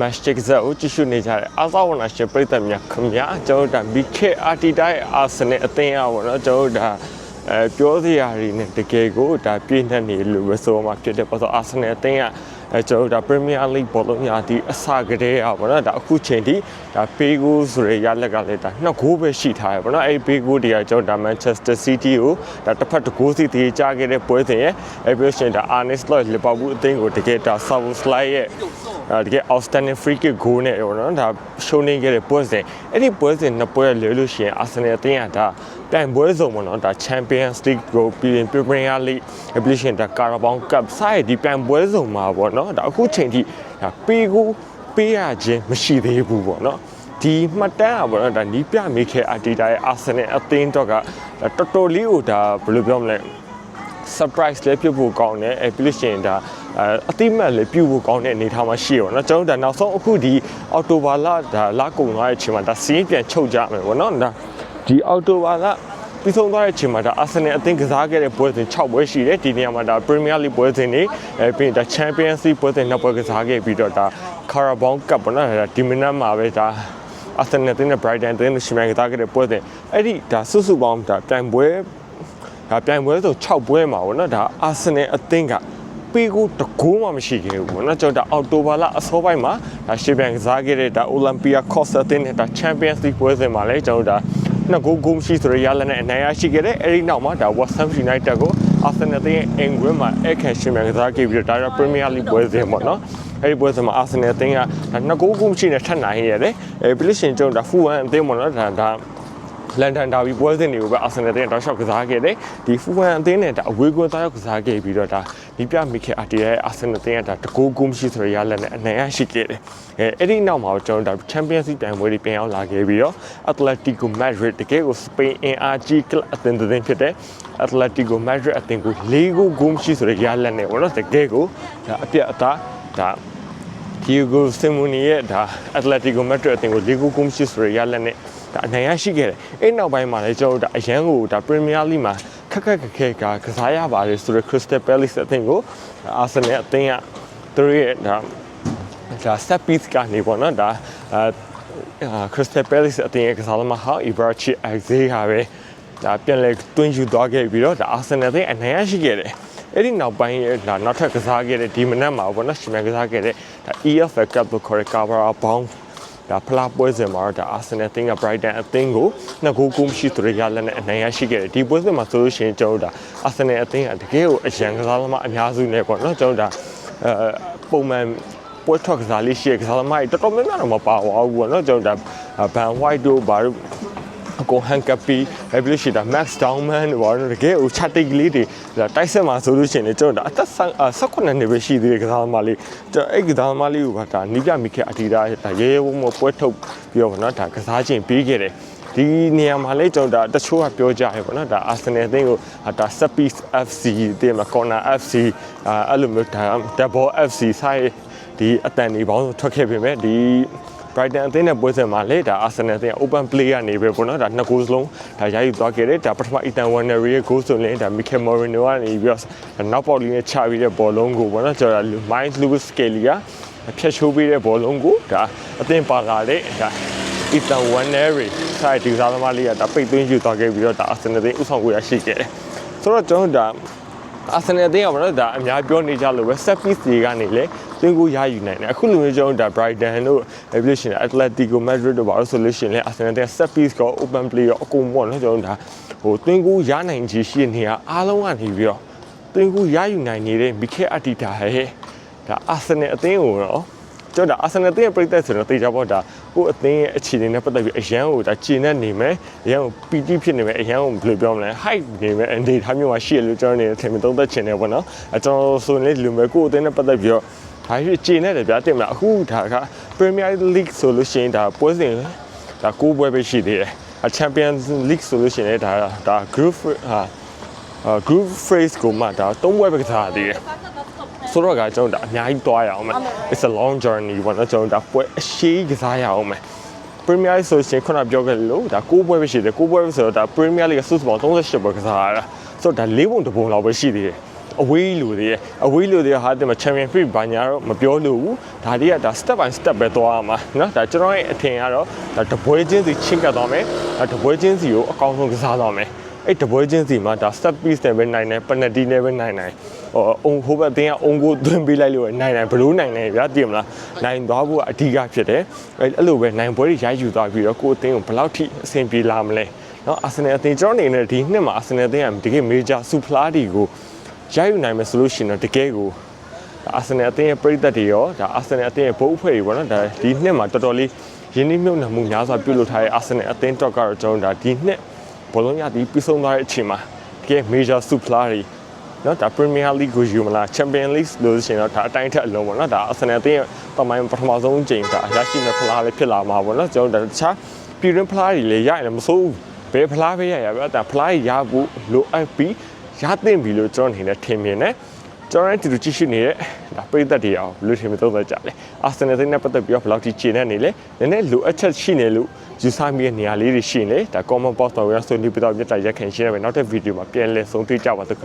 match တစ်စက်ကိုကြည့်ရှုနေကြတဲ့အာသဝနာရှင်ပရိသတ်များခင်ဗျာကျွန်တော်တို့ဒါ BK Arteta ရဲ့ Arsenal အသင်းအပေါ့နော်ကျွန်တော်တို့ဒါအဲပြောစရာတွေနဲ့တကယ်ကိုဒါပြည့်နှက်နေလို့ပဲဆိုမှဖြစ်တယ်ပေါ့ဆို Arsenal အသင်းက အဲကျွန်တော်တို့ဒါ Premier League ဘောလုံးရာဒီအစကတည်းကပေါ့နော်ဒါအခုချိန်ထိဒါပေးကိုဆိုရရလက်ကလည်းဒါနှစ်ဂိုးပဲရှိထားရပေါ့နော်အဲ့ပေးကိုတွေကကျွန်တော်ဒါ Manchester City ကိုဒါတစ်ဖက်တစ်ဂိုးစီတည်ကြခဲ့တဲ့ပွဲစဉ်ရဲ့အဲ့ပြီးရှင်ဒါ Arne Slot Liverpool အသင်းကိုတကယ်ဒါ Szoboszlai ရဲ့အဲတကယ် outstanding free kick goal နဲ့ပေါ့နော်ဒါ show နေခဲ့တဲ့ပွဲစဉ်အဲ့ဒီပွဲစဉ်နှစ်ပွဲလဲလို့ရှိရင် Arsenal အသင်းကဒါပြိုင်ပွဲစုံပေါ့နော်ဒါ Champions League ကိုပြီးရင် Premier League အပြီးရှင်ဒါ Carabao Cup စတဲ့ဒီပြိုင်ပွဲစုံမှာပေါ့နော်ဒါအခုချိန်ထိဒါပေးကိုပေးရခြင်းမရှိသေးဘူးပေါ့နော်ဒီမှတ်တမ်းอ่ะဗောနော်ဒါနီးပြမိခဲ့အတီတာရဲ့ Arsenal အသင်းတော့ကဒါတော်တော်လေးကိုဒါဘယ်လိုပြောမလဲ surprise လည်းပြုတ်ဖို့ကောင်းတယ်အဲပြီးလို့ရှိရင်ဒါအဲအတိမတ်လည်းပြုတ်ဖို့ကောင်းတဲ့အနေအထားမှာရှိရပါတော့ကျွန်တော်တို့ဒါနောက်ဆုံးအခုဒီအော်တိုဘာလဒါလကုန်သွားတဲ့အချိန်မှာဒါစီးရင်ပြန်ချုပ်ကြမယ်ပေါ့နော်ဒါဒီအော်တိုဘာလ ပြီးဆုံးသွားတဲ့အချိန်မှာဒါအာဆင်နယ်အသင်းကစားခဲ့တဲ့ပွဲစဉ်6ပွဲရှိတယ်ဒီနေရာမှာဒါ Premier League ပွဲစဉ်တွေအဲပြီးရင်ဒါ Champions League ပွဲစဉ်နှစ်ပွဲကစားခဲ့ပြီးတော့ဒါ Carabao Cup ပေါ့နော်ဒါဒီမီနတ်မှာပဲဒါအာဆင်နယ်တင်းနဲ့ Brighton တင်းနဲ့ရှင်မြိုင်ကစားခဲ့တဲ့ပွဲစဉ်အဲ့ဒီဒါစုစုပေါင်းဒါပြိုင်ပွဲဒါပြိုင်ပွဲဆို6ပွဲမှာပေါ့နော်ဒါအာဆင်နယ်အသင်းကပေးကိုတကိုးမှမရှိခဲ့ဘူးပေါ့နော်ကျွန်တော်ဒါအော်တိုဘာလအစောပိုင်းမှာဒါရှေ့ပြန်ကစားခဲ့တဲ့ဒါ Olympia Costa အသင်းနဲ့ဒါ Champions League ပွဲစဉ်မှာလည်းကျွန်တော်ဒါ နှစ်ဂိုးဂိုးမရှိဆိုရရလက်နဲ့အနိုင်ရရှိခဲ့တဲ့အဲဒီနောက်မှာဒါ West Ham United ကို Arsenal အသင်းရဲ့အင်္ဂွင်းမှာအခက်ရှင်ပြန်ကစားခဲ့ပြီးတော့ဒါရ Premier League ပွဲစဉ်ပေါ့နော်အဲ့ဒီပွဲစဉ်မှာ Arsenal အသင်းကဒါနှစ်ဂိုးဂိုးမရှိနဲ့ထပ်နိုင်ရတယ်အဲပြီးလို့ရှိရင်ကျွန်တော်ဒါ Fulham အသင်းပေါ့နော်ဒါဒါ လန်ဒန်ဒါဘီပွဲစဉ်တွေကိုပဲအာဆင်နယ်တင်းတောက်လျှောက်ကစားခဲ့တယ်ဒီဖူဖန်အသင်းနဲ့ဒါအဝေးကွင်းသားရောက်ကစားခဲ့ပြီးတော့ဒါဒီပြမိခေအာတီရဲ့အာဆင်နယ်တင်းကဒါတကိုးကုန်းရှိဆိုရရလက်နဲ့အနိုင်ရရှိခဲ့တယ်အဲအဲ့ဒီနောက်မှာကျွန်တော်ဒါချန်ပီယံစ်ပြိုင်ပွဲတွေပြန်ရောက်လာခဲ့ပြီးတော့ Atletico Madrid တကယ်ကိုစပိန်အင်အားကြီးကလပ်အသင်းတစ်သင်းဖြစ်တဲ့ Atletico Madrid အသင်းကို၄ဂိုးဂိုးရှိဆိုရရလက်နဲ့ဘောနော်တကယ်ကိုဒါအပြတ်အသားဒါ Diego Simeone ရဲ့ဒါ Atletico Madrid အသင်းကို၄ဂိုးဂိုးရှိဆိုရရလက်နဲ့ ဒါအနိုင်ရရှိခဲ့တယ်အဲ့နောက်ပိုင်းမှာလည်းကျွန်တော်တို့ဒါအရန်ကိုဒါ Premier League မှာခက်ခက်ခက်ခဲကကစားရပါတယ်ဆိုတော့ Crystal Palace အသင်းကို Arsenal အသင်းကသူတို့ရဲ့ဒါဒါ set piece ကနေပေါ့နော်ဒါအာ Crystal Palace အသင်းရဲ့ကစားသမားဟာ Ibrahim Aziz ဟာပဲဒါပြန်လဲတွင်းယူသွားခဲ့ပြီးတော့ဒါ Arsenal အသင်းအနိုင်ရရှိခဲ့တယ်အဲ့ဒီနောက်ပိုင်းရဲ့ဒါနောက်ထပ်ကစားခဲ့တဲ့ဒီမနက်မှာပေါ့နော်ရှင်မကစားခဲ့တဲ့ဒါ EFL Cup လို့ခေါ်တဲ့ Carabao Bound ဒါဖလားပွဲစဉ်မှာတော့ဒါအာဆင်နယ်အသင်းက Brighton အသင်းကိုနှစ်ဂိုးကူးမရှိသူတွေရလက်နဲ့အနိုင်ရရှိခဲ့တယ်ဒီပွဲစဉ်မှာဆိုလို့ရှိရင်ကျွန်တော်တို့ဒါအာဆင်နယ်အသင်းကတကယ်ကိုအရန်ကစားသမားအများစုနဲ့ပေါ့နော်ကျွန်တော်တို့ဒါအဲပုံမှန်ပွဲထွက်ကစားလေးရှိတဲ့ကစားသမားတွေတော်တော်များများတော့မပါပါဘူးပေါ့နော်ကျွန်တော်တို့ဒါဘန်ဝိုက်တို့ ဘာလို့ကိုဟန်ကပီအဲ့ပြီးလို့ရှိတာ Max Downman ဘာလို့တကယ်ဟိုချတိတ်ကလေးတွေဒါတိုက်ဆက်မှာဆိုလို့ရှိရင်လေကျွန်တော်ဒါအသက်18နှစ်ပဲရှိသေးတယ်ကစားသမားလေးကျွန်တော်အဲ့ကစားသမားလေးကိုဒါနီးပြမိခဲ့အတီဒါဒါရဲရဲဝုံးမပွဲထုတ်ပြီးတော့ဗောနော်ဒါကစားခြင်းပြီးခဲ့တယ်ဒီနေရာမှာလေကျွန်တော်ဒါတချို့ကပြောကြရပေါ့နော်ဒါ Arsenal အသင်းကိုဒါ Seppies FC တဲ့မှာ Corner FC အဲ့လိုမျိုးဒါ Double FC ဆိုင်ဒီအတန်ဒီဘောင်းထွက်ခဲ့ပြင်မဲ့ဒီ Brighton အသင်းနဲ့ပွဲစဉ်မှာလေဒါ Arsenal အသင်း open play ကနေပဲပေါ့နော်ဒါနှစ်ဂိုးစလုံးဒါရယူသွားခဲ့တယ်ဒါပထမ Ethan Warner ရဲ့ goal ဆိုရင်ဒါ Mikel Merino ကနေပြီးတော့နောက်ပေါက်လေးနဲ့ချပြီးတဲ့ဘောလုံးကိုပေါ့နော်ကျွန်တော် Mike Lewis Skelly ကဖြတ်ချိုးပြီးတဲ့ဘောလုံးကိုဒါအသင်းပါလာတဲ့ဒါ Ethan Warner စိုက်ဒီစားသမားလေးကဒါပိတ်သွင်းယူသွားခဲ့ပြီးတော့ဒါ Arsenal အသင်းဥဆောင်ကိုရရှိခဲ့တယ်ဆိုတော့ကျွန်တော်ဒါ အာဆင်နယ်အသင်းကမလို့ဒါအများပြောနေကြလို့ပဲ set piece တွေကနေလေသွင်းကိုရယူနိုင်တယ်အခုလိုမျိုးကျွန်တော်ဒါ Brighton တို့ Evolution Atletico Madrid တို့ဘာလို့ဆိုလို့ရှိရင်လေ Arsenal တဲ့ set piece က open play ရောအကုန်ပေါ့နော်ကျွန်တော်ဒါဟိုသွင်းကိုရနိုင်ချေရှိနေရအားလုံးကနေပြီးတော့သွင်းကိုရယူနိုင်နေတဲ့ Mikel Arteta ဟဲ့ဒါ Arsenal အသင်းကိုတော့ ကျွန်တော်ဒါ Arsenal တဲ့ပြိသက်ဆိုတော့တေချာပေါ့ဒါကိုအသင်းရဲ့အခြေအနေနဲ့ပတ်သက်ပြီးအရန်ကိုဒါခြေနဲ့နေမယ်အရန်ကိုပီတိဖြစ်နေမယ်အရန်ကိုဘယ်လိုပြောမလဲ hype နေမယ်အနေထားမျိုးမှာရှိရလို့ကျွန်တော်နေထင်မြင်သုံးသက်ချင်တယ်ပေါ့နော်အကျွန်တော်ဆိုရင်လေလူမျိုးကိုအသင်းနဲ့ပတ်သက်ပြီးတော့ဒါဖြစ်ခြေနဲ့တယ်ဗျာတင်မလားအခုဒါက Premier League ဆိုလို့ရှိရင်ဒါပွဲစဉ်ဒါကိုးပွဲပဲရှိသေးတယ်အ Champions League ဆိုလို့ရှိရင်လည်းဒါဒါ group ဟာ group phase ကိုမှဒါသုံးပွဲပဲကစားရသေးတယ် ဆိုတော့ကကျွန်တော်ဒါအများကြီးသွားရအောင်မယ် it's a long journey ပေါ့နော်ကျွန်တော်ဒါပွဲအရှိကစားရအောင်မယ် Premier League ဆိုရှင်ခုနပြောခဲ့လို့ဒါ6ပွဲပဲရှိတယ်6ပွဲပဲဆိုတော့ဒါ Premier League စုစုပေါင်း38ပွဲကစားရတာဆိုတော့ဒါ၄ပုံတစ်ပုံလောက်ပဲရှိသေးတယ် အဝေးလိုသေးတယ်အဝေးလိုသေးတယ်ဟာဒီမှာ champion free ဘာညာတော့မပြောလို့ဘူးဒါတွေကဒါ step by step ပဲသွားရမှာเนาะဒါကျွန်တော်ရဲ့အထင်ကတော့ဒါတပွဲချင်းစီချင်းကပ်သွားမယ်ဒါတပွဲချင်းစီကိုအကောင်းဆုံးကစားသွားမယ် အဲ့တပွဲချင်းစီမှာဒါ step piece နဲ့ပဲနိုင်တယ် penalty နဲ့ပဲနိုင်နိုင်ဟိုအုံဟိုဘက်အတင်းကအုံကိုသွင်းပေးလိုက်လို့နိုင်နိုင်ဘလို့နိုင်နိုင်ဗျာသိမလားနိုင်သွားဖို့ကအဓိကဖြစ်တယ်အဲ့အဲ့လိုပဲနိုင်ပွဲတွေရိုက်ယူသွားပြီးတော့ကိုယ်အတင်းကိုဘယ်လောက်ထိအဆင်ပြေလာမလဲနော်အာဆင်နယ်အသင်းကျွန်တော်အနေနဲ့ဒီနှစ်မှာအာဆင်နယ်အသင်းကတကယ် major စူဖလားတွေကိုရယူနိုင်မယ်ဆိုလို့ရှိရင်တော့တကယ်ကိုအာဆင်နယ်အသင်းရဲ့ပြည်သက်တွေရောဒါအာဆင်နယ်အသင်းရဲ့ဘုတ်အဖွဲ့တွေပေါ့နော်ဒါဒီနှစ်မှာတော်တော်လေးရင်းနှီးမြှုပ်နှံမှုများစွာပြုလုပ်ထားတဲ့အာဆင်နယ်အသင်းတော့ကတော့ကျွန်တော်ဒါဒီနှစ် ဘောလုံးရသည်ပြီးဆုံးသွားတဲ့အချိန်မှာတကယ် major စူဖလားတွေနော်ဒါ Premier League ကိုယူမလား Champions League လို့ဆိုရင်တော့ဒါအတိုင်းထက်အလုံးပေါ့နော်ဒါအာဆင်နယ်အသင်းရဲ့ပမိုင်းပထမဆုံးအချိန်ဒါရရှိမဲ့ဖလားလေးဖြစ်လာမှာပေါ့နော်ကျွန်တော်တို့တခြားပြည်တွင်းဖလားတွေလည်းရရင်မစိုးဘူးဘယ်ဖလားပဲရရပဲဒါဖလားရဖို့လိုအပ်ပြီးရသင့်ပြီလို့ကျွန်တော်အနေနဲ့ထင်မြင်တယ် ကျွန်တော်တို့ကြည့်ရှုနေတဲ့ဒါပရိသတ်တွေအောင်ဘယ်လိုထင်မသုံးသပ်ကြလဲအာဆင်နယ်နဲ့ပတ်သက်ပြီးတော့ဘယ်လောက်ထိခြေနဲ့နေလဲနည်းနည်းလိုအပ်ချက်ရှိနေလို့ယူဆမိတဲ့နေရာလေးတွေရှိနေလေဒါ comment box မှာဝင်ဆွေးနွေးပြီးတော့မြတ်တာရက်ခင်ရှင်းရမယ်နောက်တဲ့ဗီဒီယိုမှာပြန်လည်ဆုံးတွေ့ကြပါတော့